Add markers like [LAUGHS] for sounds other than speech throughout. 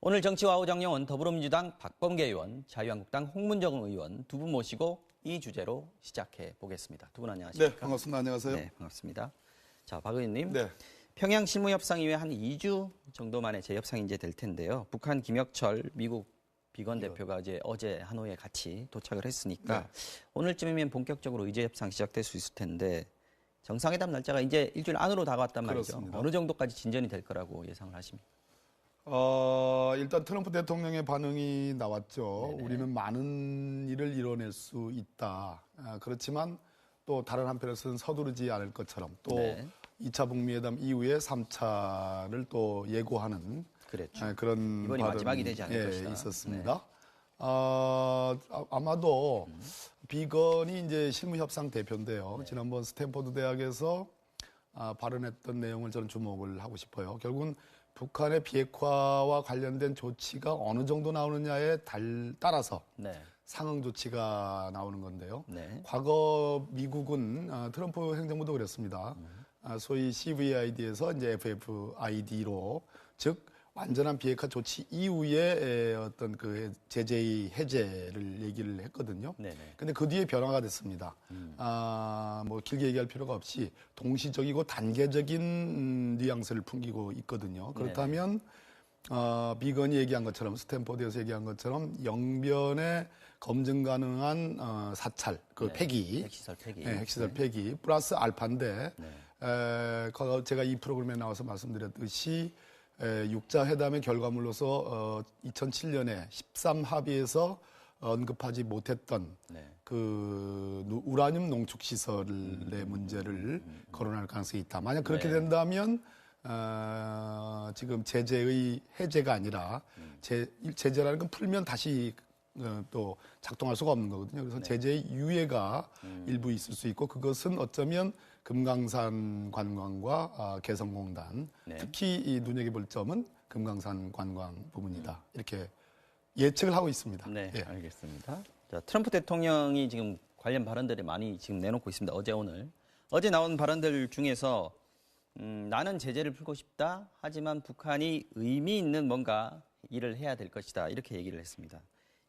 오늘 정치와우 정영은 더불어민주당 박범계 의원, 자유한국당 홍문정 의원 두 분 모시고 이 주제로 시작해 보겠습니다. 두 분 안녕하십니까? 네, 반갑습니다. 안녕하세요. 네, 반갑습니다. 자, 박 의원님. 네. 평양 실무협상 이후에 한 2주 정도 만에 재협상이 이제 될 텐데요. 북한 김혁철 미국 비건 대표가 이제 어제 하노이에 같이 도착을 했으니까 네. 오늘쯤이면 본격적으로 의제 협상 시작될 수 있을 텐데 정상회담 날짜가 이제 일주일 안으로 다가왔단 말이죠. 그렇습니다. 어느 정도까지 진전이 될 거라고 예상을 하십니까? 어, 일단 트럼프 대통령의 반응이 나왔죠. 우리는 많은 일을 이뤄낼 수 있다. 아, 그렇지만 또 다른 한편에서는 서두르지 않을 것처럼 또 네. 2차 북미회담 이후에 3차를 또 예고하는 그랬죠. 아, 그런 이번이 마지막이 되지 않을 예, 것이다. 네. 있었습니다. 아, 아, 아마도 비건이 이제 실무협상 대표인데요. 네. 지난번 스탠포드 대학에서 아, 발언했던 내용을 저는 주목을 하고 싶어요. 결국은 북한의 비핵화와 관련된 조치가 어느 정도 나오느냐에 달, 따라서 네. 상응 조치가 나오는 건데요. 네. 과거 미국은 아, 트럼프 행정부도 그랬습니다. 아, 소위 CVID에서 이제 FFID로 즉 완전한 비핵화 조치 이후에 에, 어떤 그 제재의 해제를 얘기를 했거든요. 네네. 근데 그 뒤에 변화가 됐습니다. 아, 뭐 길게 얘기할 필요가 없이 동시적이고 단계적인 음, 뉘앙스를 풍기고 있거든요. 그렇다면 어, 비건이 얘기한 것처럼 스탠포드에서 얘기한 것처럼 영변에 검증 가능한 어, 사찰, 그 네. 폐기, 핵시설 폐기. 네, 핵시설 폐기 플러스 알파인데 에, 거- 제가 이 프로그램에 나와서 말씀드렸듯이 에, 육자 회담의 결과물로서 어, 2007년에 13 합의에서 언급하지 못했던 네. 그 누- 우라늄 농축 시설의 문제를 거론할 가능성이 있다. 만약 그렇게 된다면 어, 지금 제재의 해제가 아니라 제, 제재라는 건 풀면 다시 어, 또 작동할 수가 없는 거거든요. 그래서 제재의 유예가 일부 있을 수 있고 그것은 어쩌면 금강산 관광과 아, 개성공단 네. 특히 이 눈여겨볼 점은 금강산 관광 부분이다. 이렇게 예측을 하고 있습니다. 네, 예. 알겠습니다. 자, 트럼프 대통령이 지금 관련 발언들을 많이 지금 내놓고 있습니다. 어제 오늘. 어제 나온 발언들 중에서 음, 나는 제재를 풀고 싶다. 하지만 북한이 의미 있는 뭔가 일을 해야 될 것이다. 이렇게 얘기를 했습니다.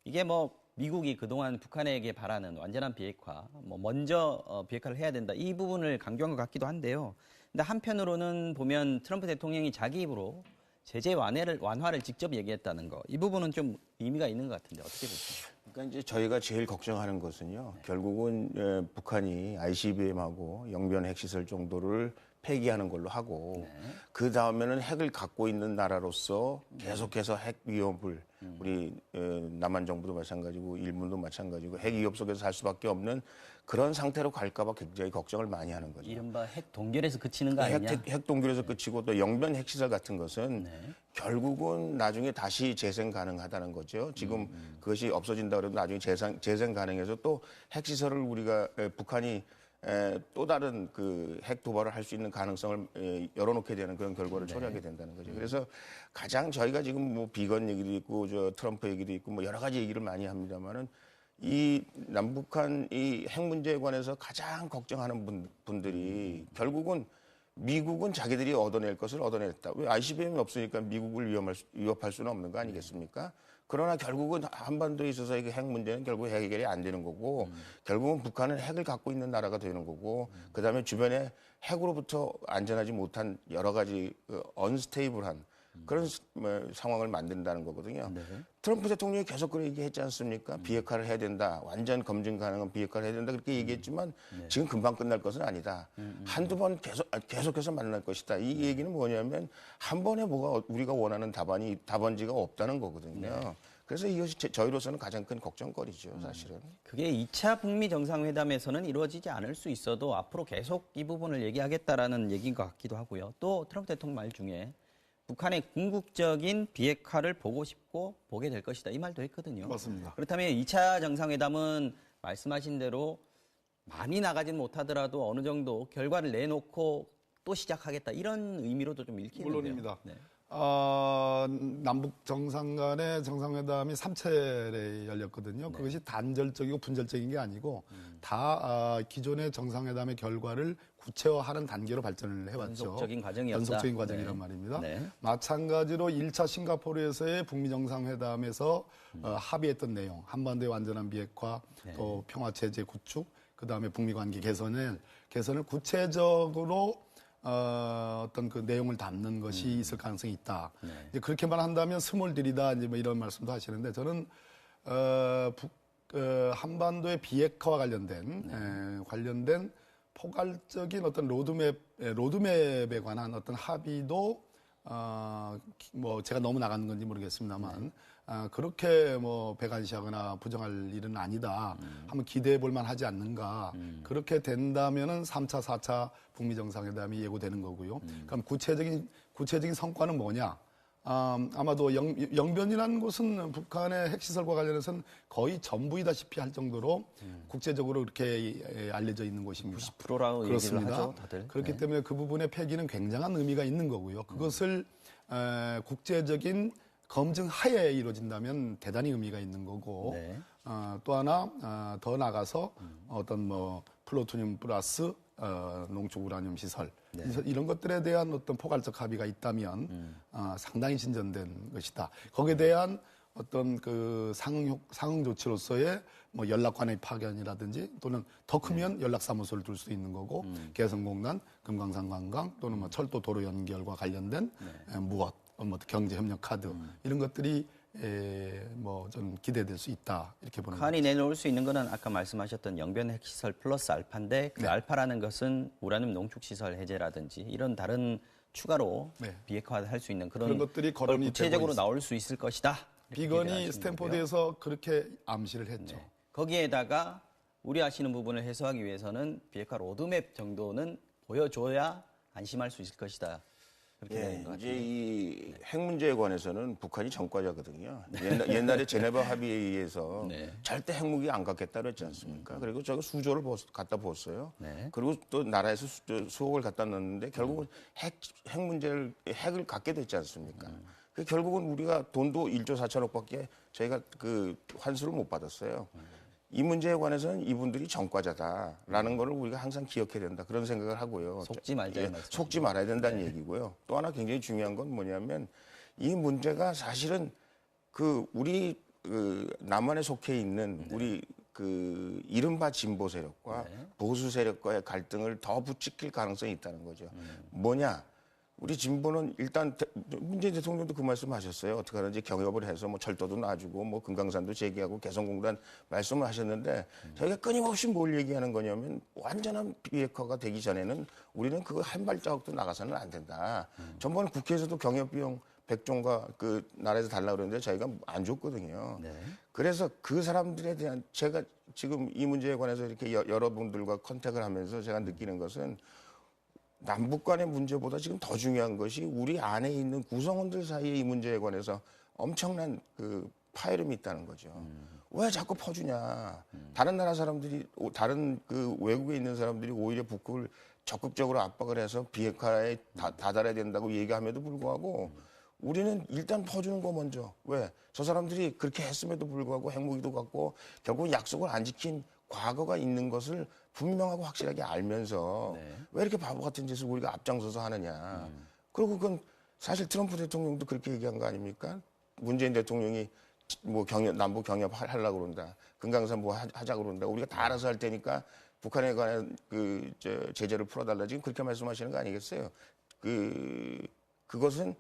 이게 뭐 미국이 그동안 북한에게 바라는 완전한 비핵화, 뭐 먼저 어, 비핵화를 해야 된다. 이 부분을 강조한 것 같기도 한데요. 근데 한편으로는 보면 트럼프 대통령이 자기 입으로 제재 완화를, 완화를 직접 얘기했다는 거. 이 부분은 좀 의미가 있는 것 같은데 어떻게 보십니까? 그러니까 이제 저희가 제일 걱정하는 것은요. 결국은 에, 북한이 ICBM하고 영변 핵시설 정도를 폐기하는 걸로 하고 그 다음에는 핵을 갖고 있는 나라로서 계속해서 핵 위협을 우리 에, 남한 정부도 마찬가지고 일본도 마찬가지고 핵 위협 속에서 살 수밖에 없는 그런 상태로 갈까봐 굉장히 걱정을 많이 하는 거죠. 이른바 핵 동결에서 그치는 거 핵, 아니냐? 핵, 핵 동결에서 끝이고 또 영변 핵시설 같은 것은 네. 결국은 나중에 다시 재생 가능하다는 거죠. 지금 음, 그것이 없어진다 그래도 나중에 재생, 재생 가능해서 또 핵시설을 우리가 에, 북한이 에, 또 다른 그 핵 도발을 할 수 있는 가능성을 에, 열어놓게 되는 그런 결과를 네. 초래하게 된다는 거죠. 그래서 가장 저희가 지금 뭐 비건 얘기도 있고 저 트럼프 얘기도 있고 뭐 여러 가지 얘기를 많이 합니다만은 이 남북한 이 핵 문제에 관해서 가장 걱정하는 분, 분들이 결국은 미국은 자기들이 얻어낼 것을 얻어냈다. 왜 ICBM이 없으니까 미국을 위험할 수, 위협할 수는 없는 거 아니겠습니까? 그러나 결국은 한반도에 있어서 이핵 문제는 결국 해결이 안 되는 거고 결국은 북한은 핵을 갖고 있는 나라가 되는 거고 그다음에 주변에 핵으로부터 안전하지 못한 여러 가지 그 언스테이블한 그런 스- 뭐, 상황을 만든다는 거거든요. 트럼프 대통령이 계속 그렇게 얘기했지 않습니까? 비핵화를 해야 된다. 완전 검증 가능한 비핵화를 해야 된다. 그렇게 얘기했지만 지금 금방 끝날 것은 아니다. 한두 번 계속, 아, 계속해서 만날 것이다. 이 얘기는 뭐냐면 한 번에 뭐가 우리가 원하는 답안이, 답안지가 없다는 거거든요. 그래서 이것이 제- 저희로서는 가장 큰 걱정거리죠, 사실은. 그게 2차 북미 정상회담에서는 이루어지지 않을 수 있어도 앞으로 계속 이 부분을 얘기하겠다라는 얘기인 것 같기도 하고요. 또 트럼프 대통령 말 중에 북한의 궁극적인 비핵화를 보고 싶고 보게 될 것이다. 이 말도 했거든요. 맞습니다. 그렇다면 2차 정상회담은 말씀하신 대로 많이 나가진 못하더라도 어느 정도 결과를 내놓고 또 시작하겠다. 이런 의미로도 좀 읽히는데요. 물론입니다. 네. 어, 남북 정상 간의 정상회담이 3차례 열렸거든요. 그것이 단절적이고 분절적인 게 아니고 다 아, 기존의 정상회담의 결과를 구체화하는 단계로 발전을 해왔죠. 연속적인 과정이었다. 연속적인 과정이란 네. 말입니다. 네. 마찬가지로 1차 싱가포르에서의 북미 정상회담에서 어, 합의했던 내용, 한반도의 완전한 비핵화, 또 평화 체제 구축, 그 다음에 북미 관계 개선을 개선을 구체적으로 어, 어떤 그 내용을 담는 것이 있을 가능성이 있다. 이제 그렇게만 한다면 스몰 딜이다 이제 뭐 이런 말씀도 하시는데 저는 어, 북, 어, 한반도의 비핵화와 관련된 에, 관련된 포괄적인 어떤 로드맵 에, 로드맵에 관한 어떤 합의도 어, 기- 뭐 제가 너무 나가는 건지 모르겠습니다만 아, 그렇게 뭐 배관시하거나 부정할 일은 아니다. 한번 기대해 볼 만하지 않는가. 그렇게 된다면은 3차, 4차 북미 정상회담이 예고되는 거고요. 그럼 구체적인 구체적인 성과는 뭐냐? 아, 아마도 영, 영변이라는 곳은 북한의 핵시설과 관련해서는 거의 전부이다시피 할 정도로 국제적으로 그렇게 예, 알려져 있는 곳입니다. 90%라고 얘기를 하죠, 다들. 그렇기 네. 때문에 그 부분의 폐기는 굉장한 의미가 있는 거고요. 그것을 에, 국제적인 검증 하에 이루어진다면 대단히 의미가 있는 거고 네. 어, 또 하나 어, 더 나가서 어떤 뭐 플루토늄 플러스 어, 농축 우라늄 시설 네. 이런 것들에 대한 어떤 포괄적 합의가 있다면 음. 어, 상당히 진전된 것이다. 거기에 대한 어떤 그 상응, 효- 상응 조치로서의 뭐 연락관의 파견이라든지 또는 더 크면 네. 연락사무소를 둘 수 있는 거고 음. 개성공단, 금강산 관광 또는 뭐 철도 도로 연결과 관련된 네. 에, 무엇, 어, 뭐 경제협력 카드 음. 이런 것들이 뭐좀 기대될 수 있다 이렇게 보는 북한이 내놓을 수 있는 거는 아까 말씀하셨던 영변 핵시설 플러스 알파인데 그 네. 알파라는 것은 우라늄 농축 시설 해제라든지 이런 다른 추가로 네. 비핵화할 수 있는 그런, 그런 것들이 걸 거론이 구체적으로 나올 수 있을 것이다. 비건이 하시는 거고요. 스탠포드에서 그렇게 암시를 했죠. 네. 거기에다가 우려하시는 부분을 해소하기 위해서는 비핵화 로드맵 정도는 보여줘야 안심할 수 있을 것이다. 예, 이제 같아요. 이핵 문제에 관해서는 북한이 전과자거든요. 옛날, [LAUGHS] 옛날 에 제네바 합의에 의해서 네. 절대 핵무기 안 갖겠다 그랬지 않습니까? 그리고 저거 수조를 보- 갖다 부었어요. 네. 그리고 또 나라에서 수, 저 수억을 갖다 넣었는데 결국은 핵, 핵 문제를, 핵을 갖게 됐지 않습니까? 그 결국은 우리가 돈도 1조 4천억밖에 저희가 그 환수를 못 받았어요. 이 문제에 관해서는 이분들이 전과자다라는 거를 우리가 항상 기억해야 된다 그런 생각을 하고요. 속지 말자, 이 예. 속지 말아야 된다는 얘기고요. 또 하나 굉장히 중요한 건 뭐냐면 이 문제가 사실은 그 우리 그 남한에 속해 있는 우리 그 이른바 진보 세력과 보수 세력과의 갈등을 더 부추길 가능성이 있다는 거죠. 뭐냐? 우리 진보는 일단 대- 문재인 대통령도 그 말씀하셨어요. 어떻게 하는지 경협을 해서 뭐 철도도 놔주고 뭐 금강산도 재개하고 개성공단 말씀을 하셨는데 저희가 끊임없이 뭘 얘기하는 거냐면 완전한 비핵화가 되기 전에는 우리는 그거 한 발자국도 나가서는 안 된다. 전번에 국회에서도 경협 비용 백종과 그 나라에서 달라 그러는데 저희가 안 줬거든요. 네. 그래서 그 사람들에 대한 제가 지금 이 문제에 관해서 이렇게 여- 여러분들과 컨택을 하면서 제가 느끼는 것은 남북 간의 문제보다 지금 더 중요한 것이 우리 안에 있는 구성원들 사이에 이 문제에 관해서 엄청난 그 파열음이 있다는 거죠. 왜 자꾸 퍼주냐. 다른 나라 사람들이, 오- 다른 그 외국에 있는 사람들이 오히려 북극을 적극적으로 압박을 해서 비핵화에 다, 다다라야 된다고 얘기함에도 불구하고 우리는 일단 퍼주는 거 먼저. 왜? 저 사람들이 그렇게 했음에도 불구하고 핵무기도 갖고 결국 약속을 안 지킨 과거가 있는 것을 분명하고 확실하게 알면서 왜 이렇게 바보 같은 짓을 우리가 앞장서서 하느냐. 그리고 그건 사실 트럼프 대통령도 그렇게 얘기한 거 아닙니까? 문재인 대통령이 뭐 경협, 남북 경협 하- 하려고 그런다. 금강산 뭐 하- 하자고 그런다. 우리가 다 알아서 할 테니까 북한에 관한 그, 저, 제재를 풀어달라. 지금 그렇게 말씀하시는 거 아니겠어요? 그, 그것은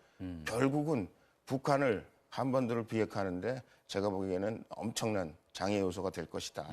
결국은 북한을 한반도를 비핵화하는데 제가 보기에는 엄청난 장애 요소가 될 것이다.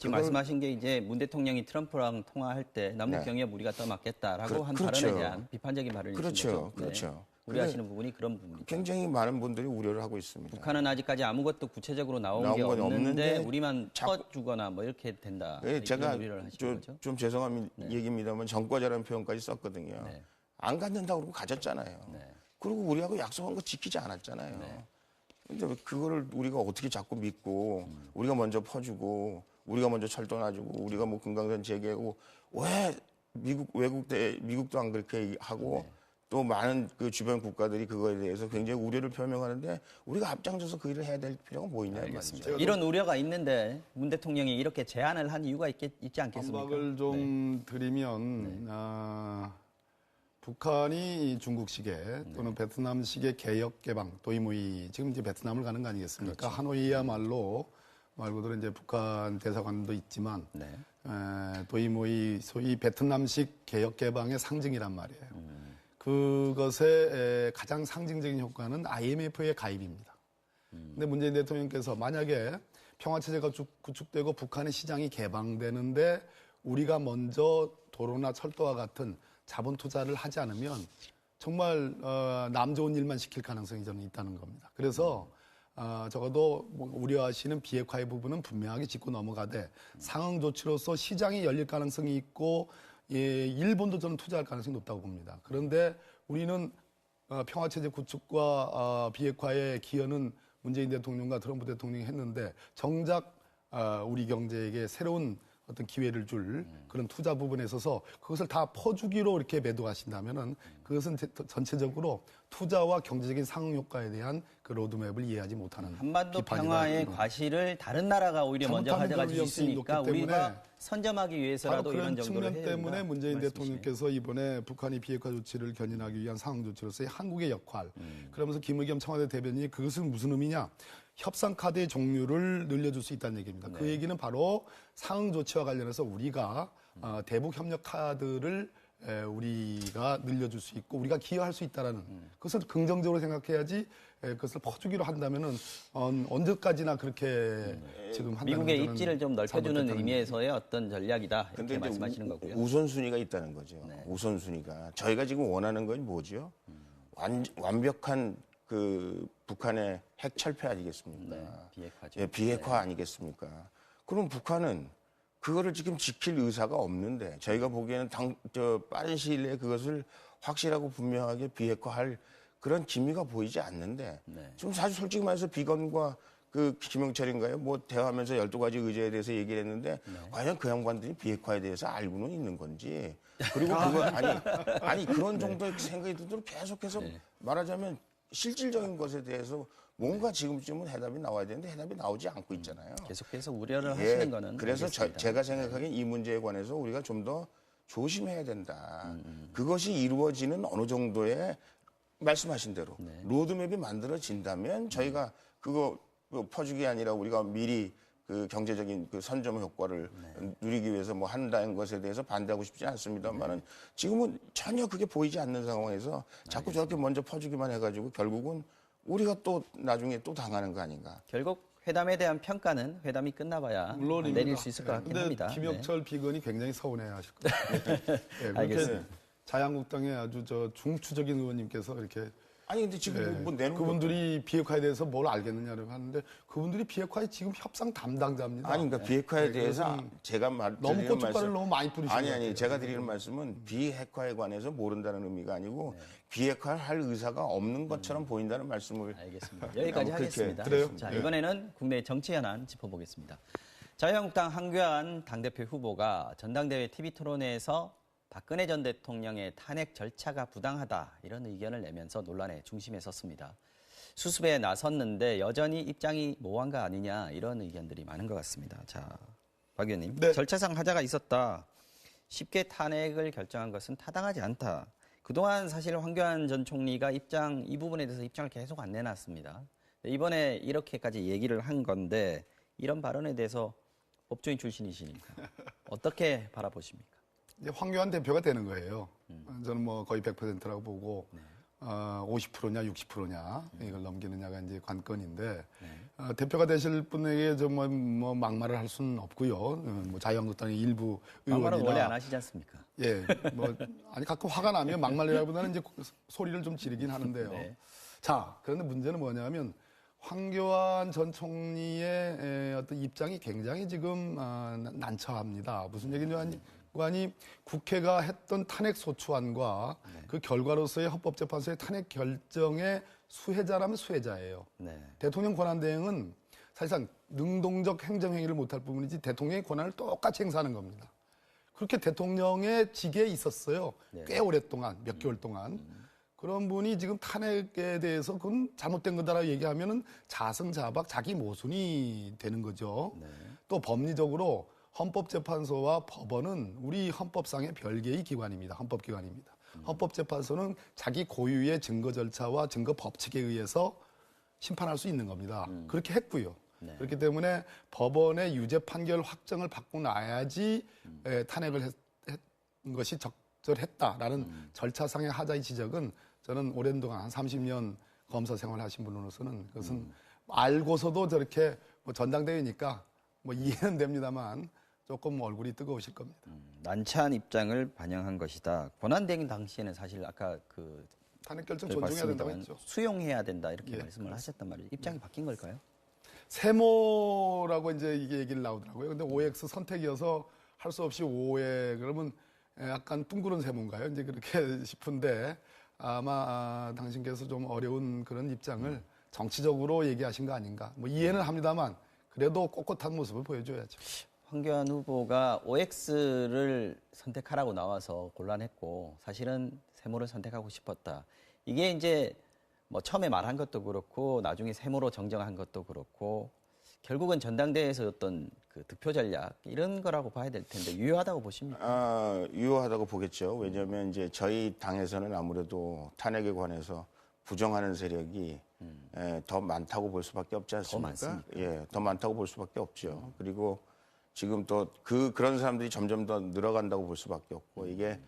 지금 그걸- 말씀하신 게 이제 문 대통령이 트럼프랑 통화할 때 남북 네. 경협 우리가 떠맡겠다라고 그- 한 그렇죠. 발언에 대한 비판적인 발언이신 그렇죠. 네. 그렇죠. 우려하시는 부분이 그런 부분이죠. 굉장히 많은 분들이 우려를 하고 있습니다. 북한은 아직까지 아무것도 구체적으로 나온, 나온 게건 없는데, 우리만 퍼주거나 뭐 이렇게 된다. 예, 이런 제가 거죠. 좀 죄송한 얘기입니다만 전과자라는 표현까지 썼거든요. 네. 안 갖는다고 그러고 가졌잖아요. 네. 그리고 우리하고 약속한 거 지키지 않았잖아요. 근데 왜 그거를 우리가 어떻게 자꾸 믿고 음. 우리가 먼저 퍼주고 우리가 먼저 철도 놔주고 우리가 뭐 금강산 재개하고 왜 미국 외국 대 미국도 안 그렇게 하고 또 많은 그 주변 국가들이 그거에 대해서 굉장히 우려를 표명하는데 우리가 앞장서서 그 일을 해야 될 필요가 뭐 있냐 이 말이죠. 이런 우려가 있는데 문 대통령이 이렇게 제안을 한 이유가 있겠, 있지 않겠습니까? 반박을 좀 드리면 아, 북한이 중국식의 또는 베트남식의 개혁 개방 도이무이 지금 이제 베트남을 가는 거 아니겠습니까? 하노이야말로 말 그대로 이제 북한 대사관도 있지만 네. 에, 도이무이 소위 베트남식 개혁 개방의 상징이란 말이에요. 그것의 에, 가장 상징적인 효과는 IMF의 가입입니다. 근데 문재인 대통령께서 만약에 평화체제가 쭉 구축되고 북한의 시장이 개방되는데 우리가 먼저 도로나 철도와 같은 자본 투자를 하지 않으면 정말 어, 남 좋은 일만 시킬 가능성이 저는 있다는 겁니다. 그래서 어, 적어도 뭐 우려하시는 비핵화의 부분은 분명하게 짚고 넘어가되 상응 조치로서 시장이 열릴 가능성이 있고 예, 일본도 저는 투자할 가능성이 높다고 봅니다. 그런데 우리는 어, 평화체제 구축과 어, 비핵화의 기여는 문재인 대통령과 트럼프 대통령이 했는데 정작 어, 우리 경제에게 새로운 어떤 기회를 줄 그런 투자 부분에 있어서 그것을 다 퍼주기로 이렇게 매도하신다면은 그것은 제- 전체적으로 투자와 경제적인 상응 효과에 대한 그 로드맵을 이해하지 못하는 한반도. 평화의 과실을 다른 나라가 오히려 먼저 가져갈 수 있으니까 우리가 선점하기 위해서라도 그런 이런 정도를 측면 때문에 문재인 말씀이시네요. 대통령께서 이번에 북한이 비핵화 조치를 견인하기 위한 상응 조치로서의 한국의 역할, 음. 그러면서 김의겸 청와대 대변인이 그것은 무슨 의미냐? 협상 카드의 종류를 늘려줄 수 있다는 얘기입니다. 그 네. 얘기는 바로 상응 조치와 관련해서 우리가 어, 대북 협력 카드를 에, 우리가 늘려줄 수 있고 우리가 기여할 수 있다라는 음. 그것을 긍정적으로 생각해야지 에, 그것을 퍼주기로 한다면은 어, 언제까지나 그렇게 지금 한다는 음. 미국의 입지를 좀 넓혀주는 의미에서의 어떤 전략이다 이렇게 말씀하시는 우- 거고요. 우선 순위가 있다는 거죠. 네. 우선 순위가 저희가 지금 원하는 건 뭐죠? 완, 완벽한 그 북한의 핵 철폐 아니겠습니까? 네, 비핵화죠. 예, 비핵화 아니겠습니까? 그럼 북한은 그거를 지금 지킬 의사가 없는데 저희가 보기에는 당, 저 빠른 시일 내에 그것을 확실하고 분명하게 비핵화할 그런 기미가 보이지 않는데 네. 지금 사실 솔직히 말해서 비건과 그 김영철인가요? 뭐 대화하면서 12가지 의제에 대해서 얘기를 했는데 네. 과연 그 양반들이 비핵화에 대해서 알고는 있는 건지 그리고 그거 아니 아니 그런 네. 정도의 생각이 들도록 계속해서 말하자면 실질적인 것에 대해서 뭔가 지금쯤은 해답이 나와야 되는데 해답이 나오지 않고 있잖아요. 계속해서 우려를 예, 하시는 거는 그래서 저-. 제가 생각하기엔 이 문제에 관해서 우리가 좀 더 조심해야 된다. 음, 그것이 이루어지는 어느 정도의 말씀하신 대로 네. 로드맵이 만들어진다면 저희가 그거 그 퍼주기 아니라 우리가 미리 그 경제적인 그 선점 효과를 네. 누리기 위해서 뭐 한다는 것에 대해서 반대하고 싶지 않습니다만은 네. 지금은 전혀 그게 보이지 않는 상황에서 자꾸 저렇게 먼저 퍼주기만 해가지고 결국은 우리가 또 나중에 또 당하는 거 아닌가. 결국 회담에 대한 평가는 회담이 끝나봐야 물론입니다. 내릴 수 있을 것 같긴 근데 합니다. 김혁철 비건이 굉장히 서운해하실 거예요. 예, 그렇게 알겠습니다. 자유한국당의 아주 저 중추적인 의원님께서 이렇게 아니 근데 지금 예, 뭐 내놓은 그분들이 비핵화에 대해서 뭘 알겠느냐고 하는데 그분들이 비핵화의 지금 협상 담당자입니다. 아니, 그러니까 비핵화에 네, 대해서 그것은 제가 말 너무 고춧가루를 너무 많이 뿌리신 아니 것 아니. 제가 드리는 말씀은 비핵화에 관해서 모른다는 의미가 아니고 비핵화를 할 의사가 없는 것처럼 보인다는 말씀을 알겠습니다. 여기까지 하겠습니다. 그래요? 자, 네. 이번에는 국내 정치 현안 짚어보겠습니다. 자유한국당 한교안 당대표 후보가 전당대회 TV 토론회에서 박근혜 전 대통령의 탄핵 절차가 부당하다 이런 의견을 내면서 논란의 중심에 섰습니다. 수습에 나섰는데 여전히 입장이 모호한 거 아니냐 이런 의견들이 많은 것 같습니다. 자, 박 의원님, 네. 절차상 하자가 있었다. 쉽게 탄핵을 결정한 것은 타당하지 않다. 그동안 사실 황교안 전 총리가 입장 이 부분에 대해서 입장을 계속 안 내놨습니다. 이번에 이렇게까지 얘기를 한 건데 이런 발언에 대해서 법조인 출신이시니까 어떻게 바라보십니까? 이제 황교안 대표가 되는 거예요. 저는 뭐 거의 100%라고 보고 어, 50%냐 60%냐 이걸 넘기느냐가 이제 관건인데 어, 대표가 되실 분에게 정말 뭐 막말을 할 수는 없고요. 어, 뭐 자유한국당의 일부 막말은 의원이나 원래 안 하시지 않습니까? 예, 뭐 아니 가끔 화가 나면 막말이라기보다는 이제 소리를 좀 지르긴 하는데요. 네. 자, 그런데 문제는 뭐냐면 황교안 전 총리의 에, 어떤 입장이 굉장히 지금 아, 난- 난처합니다. 무슨 얘기냐니 관이 국회가 했던 탄핵 소추안과 그 결과로서의 헌법재판소의 탄핵 결정의 수혜자라면 수혜자예요. 네. 대통령 권한대행은 사실상 능동적 행정행위를 못할 부분이지 대통령의 권한을 똑같이 행사하는 겁니다. 그렇게 대통령의 직에 있었어요. 꽤 오랫동안, 몇 개월 동안. 그런 분이 지금 탄핵에 대해서 그건 잘못된 거다라고 얘기하면은 자승자박 자기 모순이 되는 거죠. 또 법리적으로 헌법재판소와 법원은 우리 헌법상의 별개의 기관입니다. 헌법기관입니다. 헌법재판소는 자기 고유의 증거 절차와 증거 법칙에 의해서 심판할 수 있는 겁니다. 그렇게 했고요. 그렇기 때문에 법원의 유죄 판결 확정을 받고 나야지 에, 탄핵을 했, 했 것이 적절했다라는 절차상의 하자의 지적은 저는 오랜 동안 한 30년 검사 생활하신 분으로서는 그것은 알고서도 저렇게 뭐 전당대회니까 뭐 이해는 됩니다만 조금 얼굴이 뜨거우실 겁니다. 난처한 입장을 반영한 것이다. 권한대행 당시에는 사실 아까 그 탄핵 결정 존중해야 된다고 했죠. 수용해야 된다 이렇게 예, 말씀을 하셨단 말이에요. 입장이 바뀐 걸까요? 세모라고 이제 이게 얘기를 나오더라고요. 근데 OX 선택이어서 할 수 없이 오에 그러면 약간 둥그런 세모인가요? 이제 그렇게 [LAUGHS] 싶은데 아마 아, 당신께서 좀 어려운 그런 입장을 정치적으로 얘기하신 거 아닌가. 뭐 이해는 합니다만 그래도 꼿꼿한 모습을 보여줘야죠. 황교안 후보가 OX를 선택하라고 나와서 곤란했고 사실은 세모를 선택하고 싶었다. 이게 이제 뭐 처음에 말한 것도 그렇고 나중에 세모로 정정한 것도 그렇고 결국은 전당대회에서 어떤 그 득표 전략 이런 거라고 봐야 될 텐데 유효하다고 보십니까? 아, 유효하다고 보겠죠. 왜냐하면 이제 저희 당에서는 아무래도 탄핵에 관해서 부정하는 세력이 에, 더 많다고 볼 수밖에 없지 않습니까? 많습니까? 예, 더 많다고 볼 수밖에 없죠. 그리고 지금 또 그 그런 사람들이 점점 더 늘어간다고 볼 수밖에 없고 이게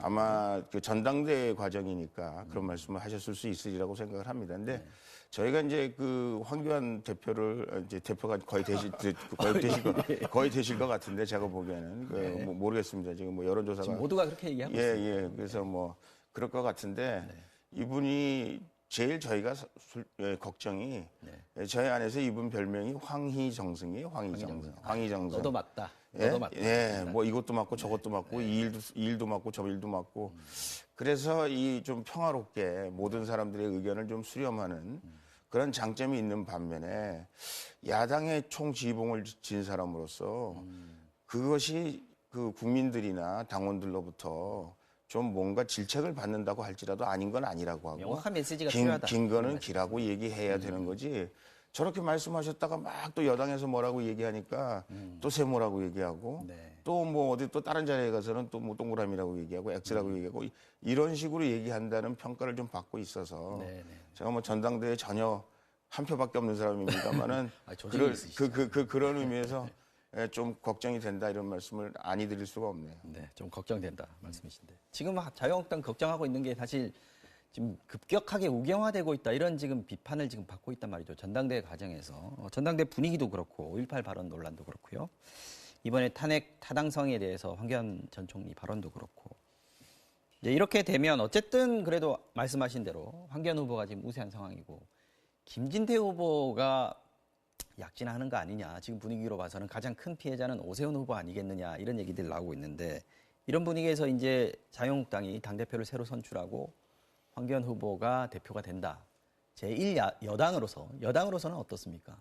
아마 그 전당대회 과정이니까 그런 말씀을 하셨을 수 있으리라고 생각을 합니다. 근데 저희가 이제 그 황교안 대표를 이제 대표가 거의 되실 거의 [LAUGHS] 되실 것 거의 되실 것 같은데 제가 보기에는 그뭐 모르겠습니다. 지금 뭐 여론조사가 지금 모두가 그렇게 얘기하고 예, 있습니다. 예. 그래서 뭐 그럴 것 같은데 이분이 제일 저희가 서- 술- 예, 걱정이 예, 저희 안에서 이분 별명이 황희 정승이에요. 황희 정승. 황희 정승. 너도 맞다. 예? 너도 맞다. 예, 뭐 이것도 맞고 저것도 맞고 이 일도 이 일도 맞고 저 일도 맞고 그래서 이 좀 평화롭게 모든 사람들의 의견을 좀 수렴하는 그런 장점이 있는 반면에 야당의 총 지휘봉을 진 사람으로서 그것이 그 국민들이나 당원들로부터 좀 뭔가 질책을 받는다고 할지라도 아닌 건 아니라고 하고 명확한 메시지가 긴, 필요하다. 긴 거는 기라고 얘기해야 되는 거지. 저렇게 말씀하셨다가 막 또 여당에서 뭐라고 얘기하니까 또 세모라고 얘기하고 네. 또뭐 어디 또 다른 자리에 가서는 또 뭐 동그라미라고 얘기하고 X라고 얘기하고 이- 이런 식으로 얘기한다는 평가를 좀 받고 있어서 네, 네. 제가 뭐 전당대회 전혀 한 표밖에 없는 사람입니다만은 [LAUGHS] 아, 있으시죠. 그, 그, 그, 그런 의미에서 예, [LAUGHS] 좀 걱정이 된다 이런 말씀을 아니 드릴 수가 없네요. 네, 좀 걱정된다 말씀이신데. 지금 하- 자유한국당 걱정하고 있는 게 사실 지금 급격하게 우경화되고 있다 이런 지금 비판을 지금 받고 있단 말이죠. 전당대회 과정에서. 어, 전당대 분위기도 그렇고 5.18 발언 논란도 그렇고요. 이번에 탄핵 타당성에 대해서 황교안 전 총리 발언도 그렇고. 이제 이렇게 되면 어쨌든 그래도 말씀하신 대로 황교안 후보가 지금 우세한 상황이고 김진태 후보가 약진하는 거 아니냐. 지금 분위기로 봐서는 가장 큰 피해자는 오세훈 후보 아니겠느냐. 이런 얘기들 나오고 있는데 이런 분위기에서 이제 자유한국당이 당대표를 새로 선출하고 황교안 후보가 대표가 된다. 제1 여당으로서 여당으로서는 어떻습니까?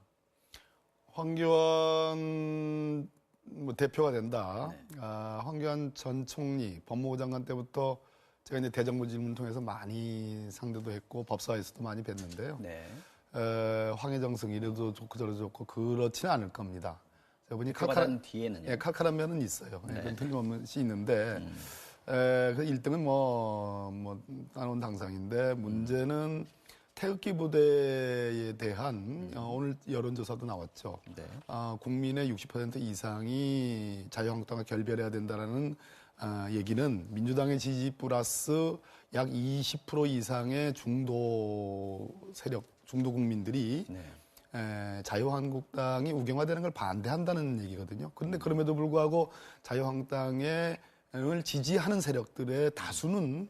황교안 뭐 대표가 된다. 아, 황교안 전 총리 법무부 장관 때부터 제가 이제 대정부 질문 통해서 많이 상대도 했고 법사에서도 많이 뵀는데요. 네. 에, 황혜정승 이래도 좋고 저래도 좋고 그렇지는 않을 겁니다. 칼칼한 된 뒤에는요. 예, 칼칼한 면은 있어요. 예, 네. 그건 틀림없이 있는데 에, 그 1등은 뭐, 뭐 따놓은 당상인데 문제는 태극기 부대에 대한 어, 오늘 여론조사도 나왔죠. 네. 아, 국민의 60% 이상이 자유한국당과 결별해야 된다라는 아, 얘기는 민주당의 지지 플러스 약 20% 이상의 중도 세력, 중도 국민들이 네. 에, 자유한국당이 우경화되는 걸 반대한다는 얘기거든요. 그런데 그럼에도 불구하고 자유한국당을 지지하는 세력들의 다수는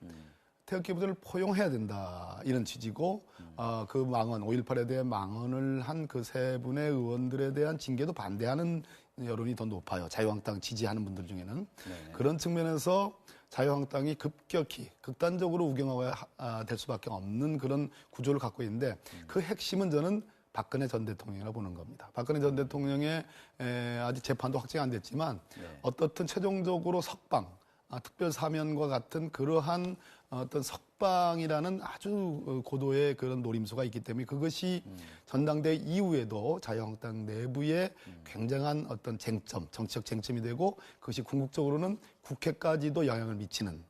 태극기 부대를 포용해야 된다 이런 취지고 어, 그 망언 5.18에 대해 망언을 한 그 세 분의 의원들에 대한 징계도 반대하는 여론이 더 높아요. 자유한국당 지지하는 분들 중에는. 그런 측면에서 자유한국당이 급격히 극단적으로 우경화가 아, 될 수밖에 없는 그런 구조를 갖고 있는데 그 핵심은 저는 박근혜 전 대통령이라고 보는 겁니다. 박근혜 전 대통령의 에, 아직 재판도 확정이 안 됐지만 어떻든 최종적으로 석방 아, 특별 사면과 같은 그러한 어떤 석 방이라는 아주 어, 고도의 그런 노림수가 있기 때문에 그것이 전당대 이후에도 자유한국당 내부에 굉장한 어떤 쟁점, 정치적 쟁점이 되고 그것이 궁극적으로는 국회까지도 영향을 미치는,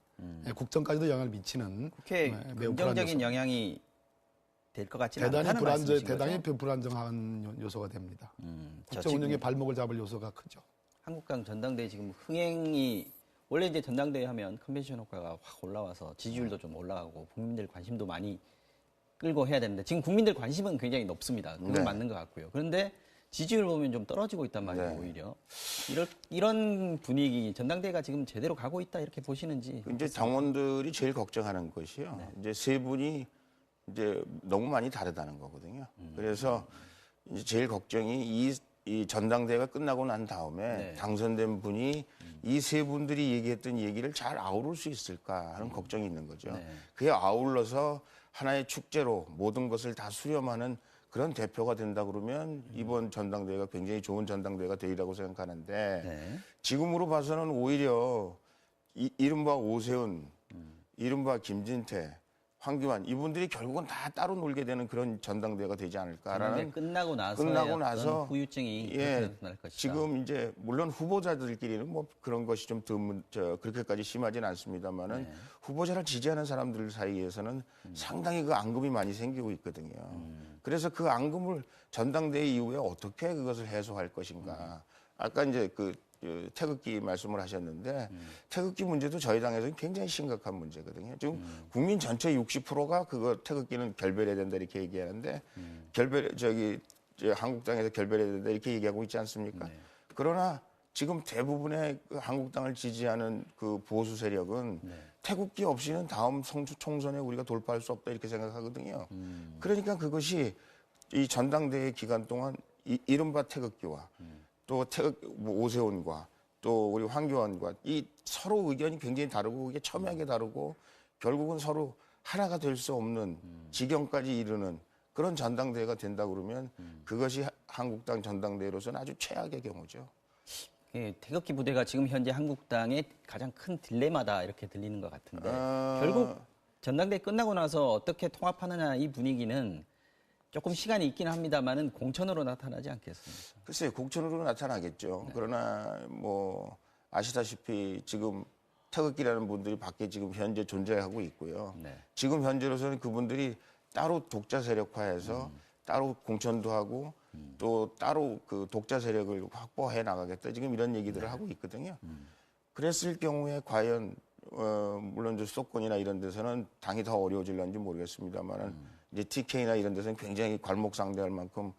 예, 국정까지도 영향을 미치는 국회 네, 매우 긍정적인. 영향이 될 것 같지는 대단히 불안정, 대단히? 불안정한 요- 요소가 됩니다. 음, 자, 국정 운영의 발목을 잡을 요소가 크죠. 한국당 전당대회 지금 흥행이 원래 이제 전당대회 하면 컨벤션 효과가 확 올라와서 지지율도 좀 올라가고 국민들 관심도 많이 끌고 해야 되는데 지금 국민들 관심은 굉장히 높습니다. 그건 네. 맞는 것 같고요. 그런데 지지율 보면 좀 떨어지고 있단 말이에요, 네. 오히려. 이런, 이런 분위기, 전당대회가 지금 제대로 가고 있다 이렇게 보시는지. 이제 당원들이 제일 걱정하는 것이요. 네. 이제 세 분이 이제 너무 많이 다르다는 거거든요. 음. 그래서 이제 제일 걱정이 이, 이 전당대회가 끝나고 난 다음에 네. 당선된 분이 이 세 분들이 얘기했던 얘기를 잘 아우를 수 있을까 하는 걱정이 있는 거죠. 음. 네. 그게 아울러서 하나의 축제로 모든 것을 다 수렴하는 그런 대표가 된다 그러면 이번 전당대회가 굉장히 좋은 전당대회가 되리라고 생각하는데 네. 지금으로 봐서는 오히려 이, 이른바 오세훈, 이른바 김진태, 황교안 이분들이 결국은 다 따로 놀게 되는 그런 전당대회가 되지 않을까라는 끝나고 나서 끝나고 나서 후유증이 예. 지금 이제 물론 후보자들끼리는 뭐 그런 것이 좀 드문 저 그렇게까지 심하진 않습니다만은 네. 후보자를 지지하는 사람들 사이에서는 음. 상당히 그 앙금이 많이 생기고 있거든요. 그래서 그 앙금을 전당대회 이후에 어떻게 그것을 해소할 것인가. 아까 이제 그그 태극기 말씀을 하셨는데 음. 태극기 문제도 저희 당에서는 굉장히 심각한 문제거든요. 지금 음. 국민 전체 60%가 그거 태극기는 결별해야 된다 이렇게 얘기하는데 음. 결별 저기 저 한국당에서 결별해야 된다 이렇게 얘기하고 있지 않습니까? 네. 그러나 지금 대부분의 그 한국당을 지지하는 그 보수 세력은 네. 태극기 없이는 다음 성주 총선에 우리가 돌파할 수 없다 이렇게 생각하거든요. 음. 그러니까 그것이 이 전당대회 기간 동안 이, 이른바 태극기와 또 태극 뭐 오세훈과 또 우리 황교안과 이 서로 의견이 굉장히 다르고 그게 첨예하게 다르고 결국은 서로 하나가 될 수 없는 지경까지 이르는 그런 전당대회가 된다 그러면 그것이 하- 한국당 전당대회로서는 아주 최악의 경우죠. 예, 태극기 부대가 지금 현재 한국당의 가장 큰 딜레마다 이렇게 들리는 것 같은데 아. 결국 전당대회 끝나고 나서 어떻게 통합하느냐 이 분위기는 조금 시간이 있긴 합니다만은 공천으로 나타나지 않겠습니까? 글쎄요, 공천으로 나타나겠죠. 그러나 뭐 아시다시피 지금 태극기라는 분들이 밖에 지금 현재 존재하고 있고요. 네. 지금 현재로서는 그분들이 따로 독자 세력화해서 따로 공천도 하고 또 따로 그 독자 세력을 확보해 나가겠다. 지금 이런 얘기들을 하고 있거든요. 그랬을 경우에 과연 어, 물론 이제 수도권이나 이런 데서는 당이 더 어려워질런지 모르겠습니다만은 이제 TK나 이런 데서는 굉장히 괄목상대할 만큼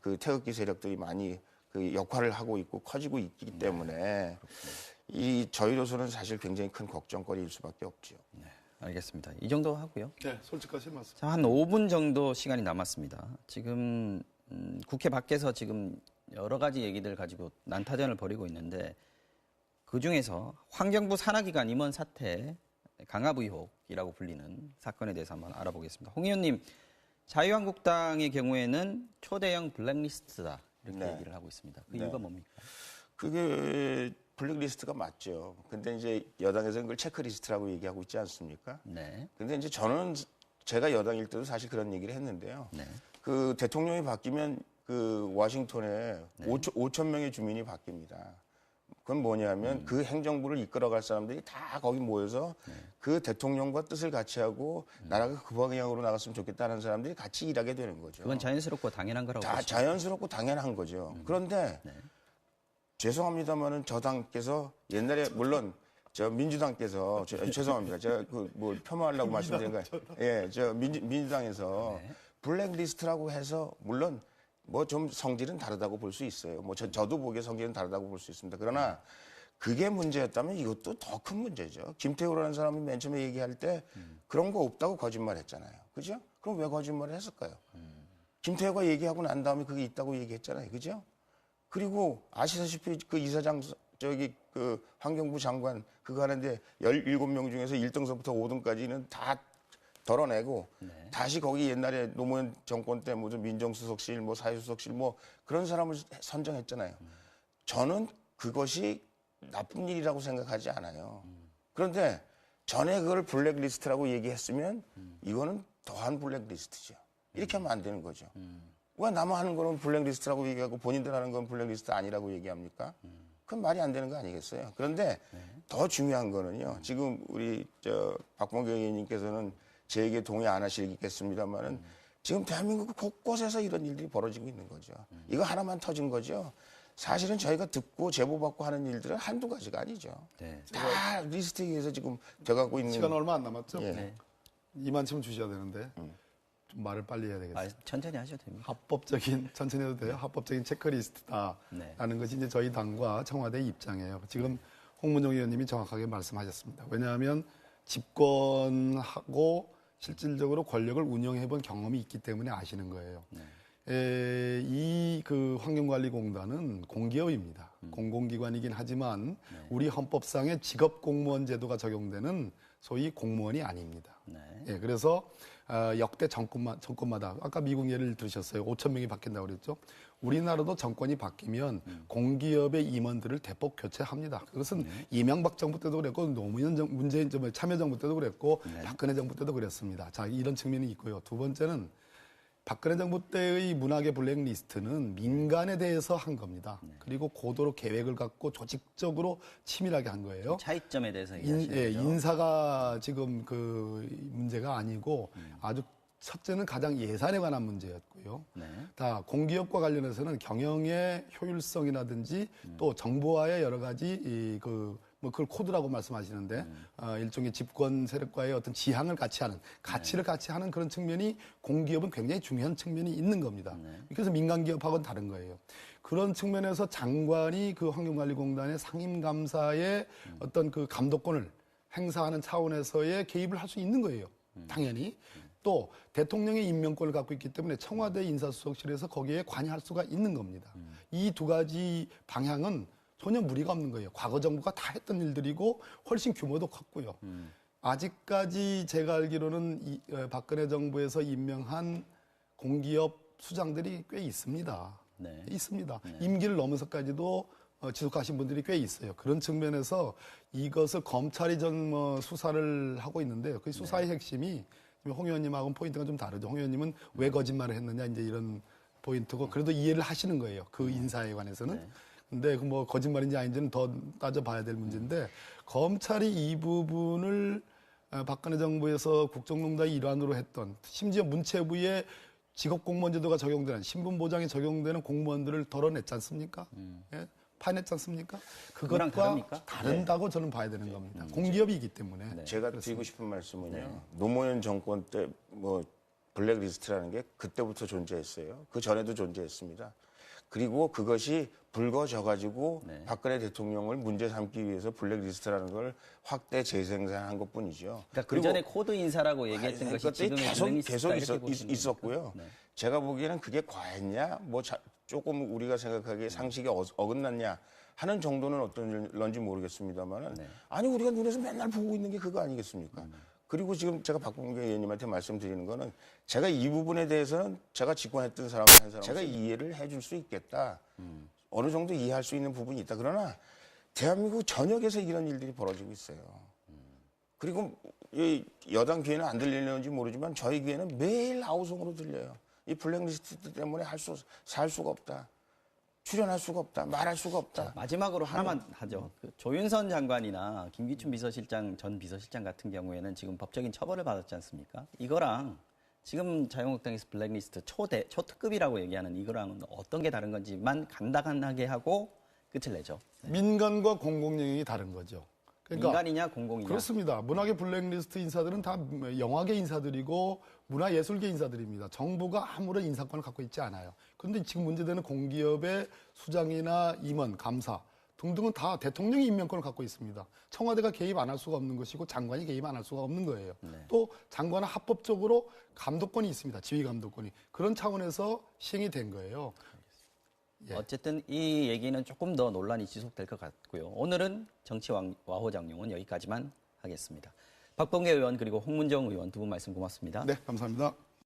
그 태극기 세력들이 많이 그 역할을 하고 있고 커지고 있기 때문에 이 저희로서는 사실 굉장히 큰 걱정거리일 수밖에 없죠. 알겠습니다. 이 정도 하고요. 네, 솔직하신 말씀. 자, 한 5분 정도 시간이 남았습니다. 지금 음, 국회 밖에서 지금 여러 가지 얘기들 가지고 난타전을 벌이고 있는데 그 중에서 환경부 산하기관 임원 사태 강압 의혹이라고 불리는 사건에 대해서 한번 알아보겠습니다. 홍 의원님, 자유한국당의 경우에는 초대형 블랙리스트다 이렇게 네. 얘기를 하고 있습니다. 그 네. 이유가 뭡니까? 그게 블랙리스트가 맞죠. 근데 이제 여당에서는 그걸 체크리스트라고 얘기하고 있지 않습니까? 네, 근데 이제 저는 제가 여당일 때도 사실 그런 얘기를 했는데요. 네, 그 대통령이 바뀌면 그 워싱턴에 5천, 5천 명의 주민이 바뀝니다. 그건 뭐냐면 그 행정부를 이끌어갈 사람들이 다 거기 모여서 그 대통령과 뜻을 같이 하고 나라가 그 방향으로 나갔으면 좋겠다는 사람들이 같이 일하게 되는 거죠. 그건 자연스럽고 당연한 거라고 자. 자연스럽고 당연한 거죠. 그런데 죄송합니다만은 저 당께서 옛날에 물론 저 민주당께서 저, 죄송합니다. 제가 그 뭐 폄하하려고 말씀드린 거예요. 예, 저 민주, 민주당에서 블랙리스트라고 해서 물론 뭐 좀 성질은 다르다고 볼 수 있어요. 뭐 저, 저도 보기에 성질은 다르다고 볼 수 있습니다. 그러나 그게 문제였다면 이것도 더 큰 문제죠. 김태우라는 사람이 맨 처음에 얘기할 때 그런 거 없다고 거짓말 했잖아요. 그죠? 그럼 왜 거짓말을 했을까요? 김태우가 얘기하고 난 다음에 그게 있다고 얘기했잖아요. 그죠? 그리고 아시다시피 그 이사장 저기 그 환경부 장관 그거 하는데 17명 중에서 1등서부터 5등까지는 다 덜어내고 다시 거기 옛날에 노무현 정권 때 무슨 민정수석실 뭐 사회수석실 뭐 그런 사람을 선정했잖아요. 저는 그것이 나쁜 일이라고 생각하지 않아요. 그런데 전에 그걸 블랙리스트라고 얘기했으면 이거는 더한 블랙리스트죠. 이렇게 하면 안 되는 거죠. 왜 남아 하는 거는 블랙리스트라고 얘기하고 본인들 하는 건 블랙리스트 아니라고 얘기합니까? 그건 말이 안 되는 거 아니겠어요? 그런데 더 중요한 거는요. 지금 우리 저 박봉계 의원님께서는 제 얘기에 동의 안 하시겠습니다만은 지금 대한민국 곳곳에서 이런 일들이 벌어지고 있는 거죠. 이거 하나만 터진 거죠. 사실은 저희가 듣고 제보받고 하는 일들은 한두 가지가 아니죠. 네. 다 리스트에 의해서 지금 돼가고 있는 시간 얼마 안 남았죠? 예. 네. 이만큼 주셔야 되는데 좀 말을 빨리 해야 되겠어요. 아, 천천히 하셔도 됩니다. 합법적인 천천히 해도 돼요. 합법적인 체크리스트다라는 네. 것이 이제 저희 당과 청와대 입장이에요. 지금 홍문종 의원님이 정확하게 말씀하셨습니다. 왜냐하면 집권하고 실질적으로 권력을 운영해 본 경험이 있기 때문에 아시는 거예요. 이그 환경관리공단은 공기업입니다. 공공기관이긴 하지만 우리 헌법상의 직업 공무원 제도가 적용되는 소위 공무원이 아닙니다. 네. 예, 그래서 어, 역대 정권마, 정권마다 아까 미국 예를 들으셨어요. 5천 명이 바뀐다고 그랬죠. 우리나라도 정권이 바뀌면 공기업의 임원들을 대폭 교체합니다. 그것은 이명박 정부 때도 그랬고 노무현 정, 문재인 정 참여정부 때도 그랬고 박근혜 정부 때도 그랬습니다. 자, 이런 측면이 있고요. 두 번째는 박근혜 정부 때의 문학의 블랙리스트는 민간에 대해서 한 겁니다. 그리고 고도로 계획을 갖고 조직적으로 치밀하게 한 거예요. 차이점에 대해서 인, 예. 인사가 지금 그 문제가 아니고 아주 첫째는 가장 예산에 관한 문제였고요. 네. 다 공기업과 관련해서는 경영의 효율성이라든지 또 정부와의 여러 가지 이그 뭐 그걸 코드라고 말씀하시는데 어, 일종의 집권 세력과의 어떤 지향을 같이 하는 가치를 같이 하는 그런 측면이 공기업은 굉장히 중요한 측면이 있는 겁니다. 그래서 민간 기업하고는 다른 거예요. 그런 측면에서 장관이 그 환경관리공단의 상임감사의 어떤 그 감독권을 행사하는 차원에서의 개입을 할 수 있는 거예요. 당연히. 또 대통령의 임명권을 갖고 있기 때문에 청와대 인사수석실에서 거기에 관여할 수가 있는 겁니다. 이두 가지 방향은 전혀 무리가 없는 거예요. 과거 정부가 다 했던 일들이고 훨씬 규모도 컸고요. 아직까지 제가 알기로는 이, 어, 박근혜 정부에서 임명한 공기업 수장들이 꽤 있습니다. 네. 있습니다. 임기를 넘어서까지도 어, 지속하신 분들이 꽤 있어요. 그런 측면에서 이것을 검찰이 전 뭐 수사를 하고 있는데요. 그 수사의 핵심이 지금 홍 의원님하고는 포인트가 좀 다르죠. 홍 의원님은 왜 거짓말을 했느냐 이제 이런 포인트고 그래도 이해를 하시는 거예요. 그 인사에 관해서는. 근데 그 뭐 거짓말인지 아닌지는 더 따져봐야 될 문제인데 검찰이 이 부분을 어, 박근혜 정부에서 국정농단의 일환으로 했던 심지어 문체부의 직업공무원 제도가 적용되는 신분보장이 적용되는 공무원들을 덜어냈지 않습니까? 예? 파냈지 않습니까? 그거랑 다릅니까? 다른다고 저는 봐야 되는 겁니다. 공기업이기 때문에. 제가 드리고 싶은 말씀은요. 노무현 정권 때 뭐 블랙리스트라는 게 그때부터 존재했어요. 그 전에도 존재했습니다. 그리고 그것이 불거져 가지고 박근혜 대통령을 문제 삼기 위해서 블랙리스트라는 걸 확대 재생산한 것뿐이죠. 그러니까 그 전에 코드 인사라고 얘기했던 것이 그것들이 지금의 계속 계속 있었, 보시는 있, 었고요 겁니까? 네. 제가 보기에는 그게 과했냐, 뭐 자- 조금 우리가 생각하기에 상식이 어, 어긋났냐 하는 정도는 어떤지 모르겠습니다만은 네. 아니 우리가 눈에서 맨날 보고 있는 게 그거 아니겠습니까? 음. 그리고 지금 제가 박봉계 의원님한테 말씀드리는 거는 제가 이 부분에 대해서는 제가 직권했던 사람 한 사람 제가 이해를 해줄 수 있겠다. 음. 어느 정도 이해할 수 있는 부분이 있다. 그러나 대한민국 전역에서 이런 일들이 벌어지고 있어요. 그리고 이 여당 귀에는 안 들리는지 모르지만 저희 귀에는 매일 아우성으로 들려요. 이 블랙리스트 때문에 할 수, 살 수가 없다. 출연할 수가 없다. 말할 수가 없다. 마지막으로 하나만 하죠. 그 조윤선 장관이나 김기춘 비서실장 전 비서실장 같은 경우에는 지금 법적인 처벌을 받았지 않습니까? 이거랑 지금 자유한국당에서 블랙리스트 초대 초특급이라고 얘기하는 이거랑은 어떤 게 다른 건지만 간단하게 하고 끝을 내죠. 민간과 공공 영역이 다른 거죠. 그러니까 민간이냐 공공이냐. 그렇습니다. 문학의 블랙리스트 인사들은 다 영화계 인사들이고 문화예술계 인사들입니다. 정부가 아무런 인사권을 갖고 있지 않아요. 그런데 지금 문제되는 공기업의 수장이나 임원, 감사 등등은 다 대통령이 임명권을 갖고 있습니다. 청와대가 개입 안 할 수가 없는 것이고 장관이 개입 안 할 수가 없는 거예요. 또 장관은 합법적으로 감독권이 있습니다. 지휘 감독권이. 그런 차원에서 시행이 된 거예요. 예. 어쨌든 이 얘기는 조금 더 논란이 지속될 것 같고요. 오늘은 정치 왕- 와호 장룡은 여기까지만 하겠습니다. 박봉계 의원 그리고 홍문정 의원 두 분 말씀 고맙습니다. 네, 감사합니다.